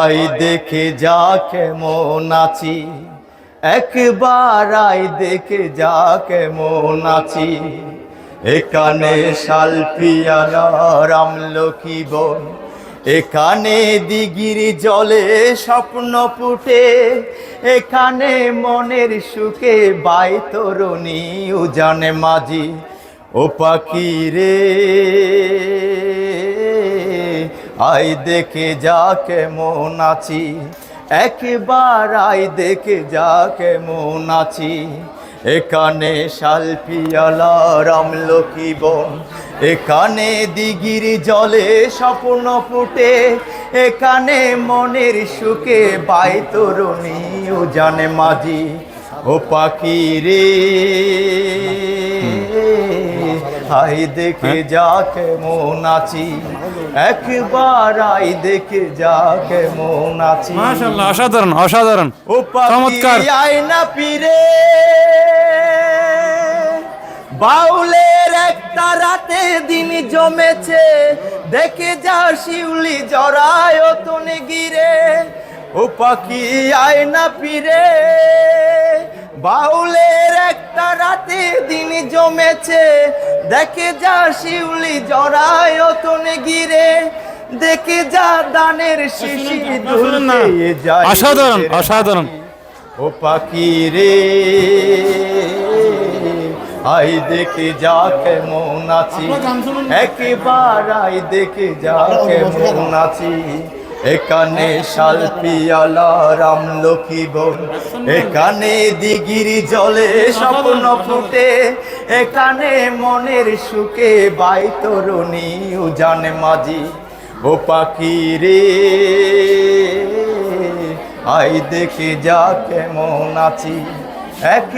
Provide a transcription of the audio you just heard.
I দেখে যা কেমন আছি। একবার আই দেখে যা কেমন আছি। এখানে শালপিয়ালার আমলকি বন এখানে দিগির জলে স্বপ্ন ফুটে। এখানে মনের সুখে বাই তরুণী উজানে মাঝি। ও পাখি রে আই দেখে যা কেমন আছি। একবার আই দেখে যা কেমন আছি। এখানে শালপিয়ালা রামলকি বন, এখানে দিগির জলে স্বপ্ন ফুটে, এখানে মনের সুখে বাই তরুণী ও জানে মাঝি। ও পাখি রে আই দেখে যা কেমন আছি। একবার আই দেখে যা কেমন আছি। মাশাআল্লাহ অসাধারণ অসাধারণ। ও চমৎকার। আয়না পিরে বাউলের একটা রাতে দিন জমেছে। দেখে যা শিউলি জড়ায় তুনে গিরে। ও পাখি আয়না পিরে বাউলের দিন জমেছে দেখে যা শিউলি জড়ায় তুনে গিরে দেখে যা দানের শিশি দুলিয়ে যায় অসাধারণ অসাধারণ। ও পাখি রে আই দেখে যা কেমন আছি। একবার আই দেখে যা কেমন আছি। এখানে শালপিয়ালা রামলকি বন। এখানে দিগির জলে স্বপ্ন ফুটে। এখানে মনের সুখে বাই তরুণী উজানে মাঝি। ও পাখি রে আই দেখে যা কেমন আছি। এক